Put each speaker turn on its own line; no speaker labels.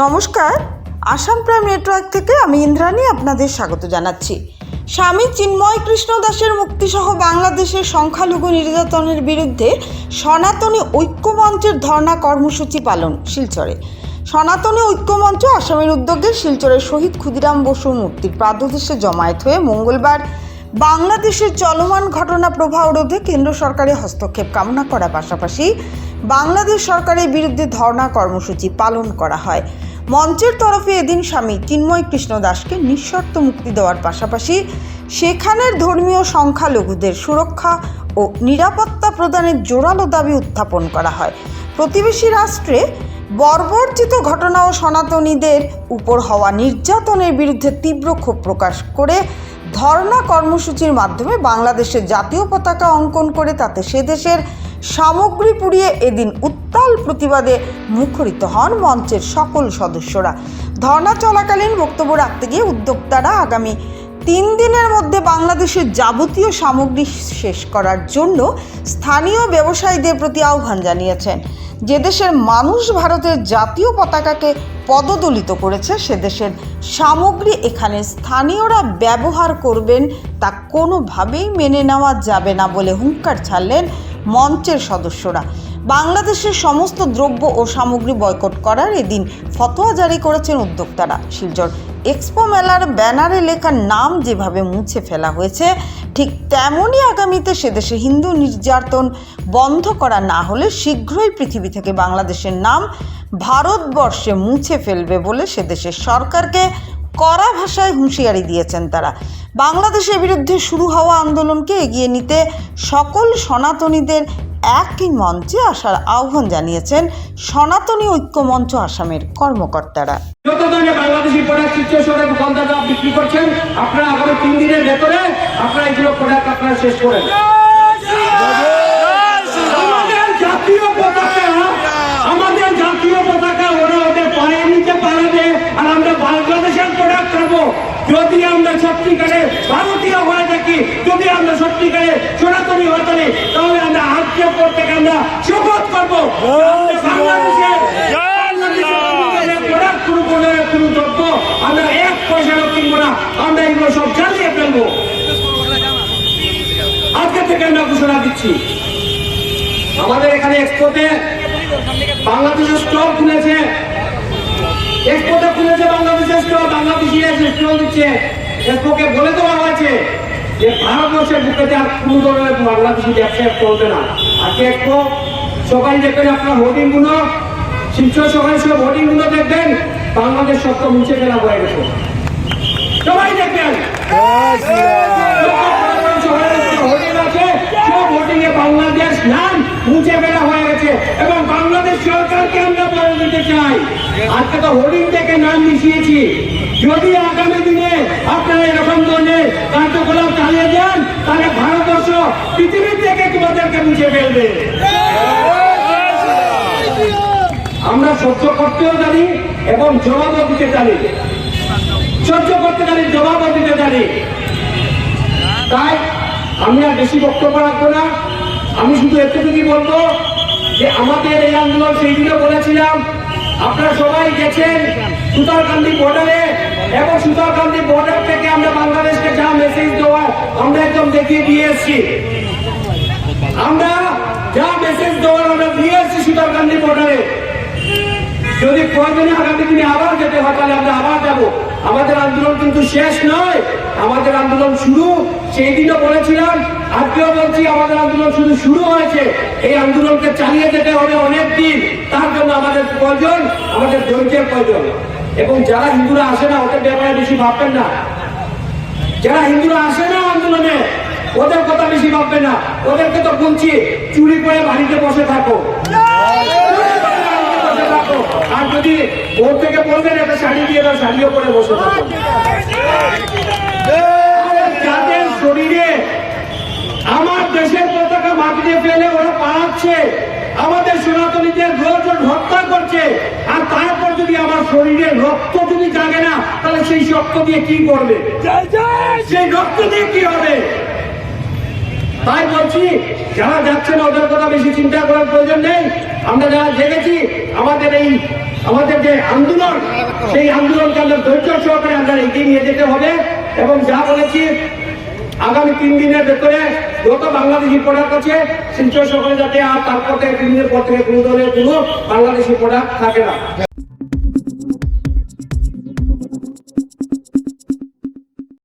নমস্কার। Assam prime network থেকে আমি ইন্দ্রাণী আপনাদের স্বাগত জানাচ্ছি। স্বামী চিন্ময় কৃষ্ণ দাসের মুক্তিসহ বাংলাদেশের সংখ্যালঘু নির্যাতনের বিরুদ্ধে সনাতনী ঐক্যমঞ্চের ধর্ণা কর্মসূচি পালন শিলচরে। সনাতনী ঐক্যমঞ্চ আসামের উদ্যোগে শিলচরের শহীদ ক্ষুদিরাম বসুর মূর্তির প্রাদদেশে জমায়েত হয়ে মঙ্গলবার বাংলাদেশের চলমান ঘটনা প্রবাহ রোধে কেন্দ্র সরকারের হস্তক্ষেপ কামনা করার পাশাপাশি বাংলাদেশ সরকারের বিরুদ্ধে ধর্ণা কর্মসূচি পালন করা হয়। মঞ্চের তরফে এদিন স্বামী চিন্ময় কৃষ্ণ দাসকে নিঃশর্ত মুক্তি দেওয়ার পাশাপাশি সেখানের ধর্মীয় সংখ্যালঘুদের সুরক্ষা ও নিরাপত্তা প্রদানের জোরালো দাবি উত্থাপন করা হয়। প্রতিবেশী রাষ্ট্রে বর্বরচিত ঘটনা ও সনাতনীদের উপর হওয়া নির্যাতনের বিরুদ্ধে তীব্র ক্ষোভ প্রকাশ করে ধর্ণা কর্মসূচির মাধ্যমে বাংলাদেশের জাতীয় পতাকা অঙ্কন করে তাতে সে দেশের সামগ্রী পুড়িয়ে এদিন উত্তাল প্রতিবাদে মুখরিত হন মঞ্চের সকল সদস্যরা। ধর্না চলাকালীন বক্তব্য রাখতে গিয়ে উদ্যোক্তারা আগামী তিন দিনের মধ্যে বাংলাদেশের যাবতীয় সামগ্রী শেষ করার জন্য স্থানীয় ব্যবসায়ীদের প্রতি আহ্বান জানিয়েছেন। যে দেশের মানুষ ভারতের জাতীয় পতাকাকে পদদলিত করেছে, সে দেশের সামগ্রী এখানে স্থানীয়রা ব্যবহার করবেন তা কোনোভাবেই মেনে নেওয়া যাবে না বলে হুঙ্কার ছাড়লেন মঞ্চের সদস্যরা। বাংলাদেশের সমস্ত দ্রব্য ও সামগ্রী বয়কট করার এদিন ফতোয়া জারি করেছেন উদ্যোক্তারা। শিলচর এক্সপো মেলার ব্যানারে লেখা নাম যেভাবে মুছে ফেলা হয়েছে, ঠিক তেমনই আগামীতে সেদেশে হিন্দু নির্যাতন বন্ধ করা না হলে শীঘ্রই পৃথিবী থেকে বাংলাদেশের নাম ভারতবর্ষে মুছে ফেলবে বলে সেদেশের সরকারকে কড়া ভাষায় হুঁশিয়ারি দিয়েছেন তারা। বাংলাদেশের বিরুদ্ধে শুরু হওয়া আন্দোলনকে এগিয়ে নিতে সকল সনাতনীদের একই মঞ্চে আসার আহ্বান জানিয়েছেন সনাতনী ঐক্যমঞ্চ আসামের কর্মকর্তারা।
আপনারা আগামী তিন দিনের ভেতরে আপনারা এইগুলো প্রোডাক্ট আপনারা শেষ করেন আমাদের জাতীয় পতাকা আমাদের জাতীয় পতাকা ওরা ওদের পায়ে নিতে পারবে আর আমরা বাংলাদেশের প্রোডাক্ট খাব যদি আমরা সত্যিকারে ভারতীয় হয়ে থাকি। যদি আমরা সত্যিকারে সনাতনী হয়ে থাকি তাহলে আমরা আজকের পর থেকে আমরা শপথ করব। বাংলাদেশের বাংলাদেশের কোনো কোনো কোনো দ্রব্য আমরা এক পয়সাও কিনবো না আমরা এগুলো সব জ্বালিয়ে ফেলব। আজকে থেকে আমরা ঘোষণা দিচ্ছি। আমাদের এখানে এক্সপোতে বাংলাদেশের স্টল খুলেছে। এক্সপোতে খুলেছে বাংলাদেশের স্টল বাংলাদেশি এসে স্টল দিচ্ছে। এক্সপোকে বলে দেওয়া হয়েছে যে ভারতবর্ষের বুকেতে আর কোনো ধরনের বাংলাদেশি ব্যবসা চলবে না। আজকে এক্সপো সবাই দেখবেন আপনার হোর্ডিংগুলো শিলচর সবাই সব হোর্ডিংগুলো দেখবেন, বাংলাদেশ শব্দ মুছে ফেলা হয়ে গেছে। সবাই দেখবেন। আমরা বলে দিতে চাই। আজকে তো হোর্ডিং থেকে নাম মিশিয়েছি। যদি আগামী দিনে আপনারা এরকম ধরনের কার্যকলাপ চালিয়ে যান তাহলে পৃথিবীর থেকে তোমাদেরকে মুছে ফেলবে। আমরা সহ্য করতেও জানি এবং জবাবও দিতে জানি। সহ্য করতে জানি, জবাবও দিতে জানি। তাই আমি আর বেশি বক্তব্য রাখব না। আমি শুধু এতটুকুই বলব যে আমাদের এই আন্দোলন সেই দিনে বলেছিলাম। আপনারা সবাই গেছেন সুতারকান্দি বর্ডারে এবং সুতারকান্দি বর্ডার থেকে আমরা বাংলাদেশকে যা মেসেজ দেওয়ার আমরা একদম দেখিয়ে দিয়ে এসছি। আমরা যা মেসেজ দেওয়ার আমরা দিয়ে এসছি সুতারকান্দি বর্ডারে যদি প্রয়োজনে আগামী দিনে আবার যেতে হয়, তাহলে আমরা আবার যাব। আমাদের আন্দোলন কিন্তু শেষ নয়। আমাদের আন্দোলন শুরু সেই দিনও বলেছিলাম, আজকেও বলছি আমাদের আন্দোলন শুধু শুরু হয়েছে। এই আন্দোলনকে চালিয়ে যেতে হবে অনেক দিন। তার জন্য আমাদের প্রয়োজন, আমাদের ধৈর্যের প্রয়োজন। এবং যারা হিন্দুরা আসে না, ওদের ব্যাপারে বেশি ভাববেন না। যারা হিন্দুরা আসে না আন্দোলনে ওদের কথা বেশি ভাববেন না। ওদেরকে তো বলছি চুরি করে বাড়িতে বসে থাকো। আর যদি ওর থেকে বলবেন একটা শাড়ি দিয়ে দাও শাড়িও পরে বসে থাকো। যাদের শরীরে আমার দেশের পতাকা মাটিতে ফেলে ওরা পালাচ্ছে আমাদের সনাতনীদের রোজ হত্যা করছে আর তারপর যদি আমার শরীরে রক্ত যদি জাগে না তাহলে সেই রক্ত দিয়ে কি করবে? সেই রক্ত দিয়ে কি হবে? তাই বলছি, যারা যাচ্ছেন ওদের কথা বেশি চিন্তা করার প্রয়োজন নেই। আমরা যারা জেগেছি আমাদের এই, আমাদের যে আন্দোলন, সেই আন্দোলনকে আমরা ধৈর্য সহকারে আমরা এগিয়ে নিয়ে যেতে হবে। এবং যা বলেছি, আগামী তিন দিনের ভেতরে যত বাংলাদেশি প্রোডাক্ট আছে শিল্প সকলে যাতে আর তারপর থেকে তিন দিনের পর থেকে কোনো ধরনের কোনো বাংলাদেশি প্রোডাক্ট থাকে না।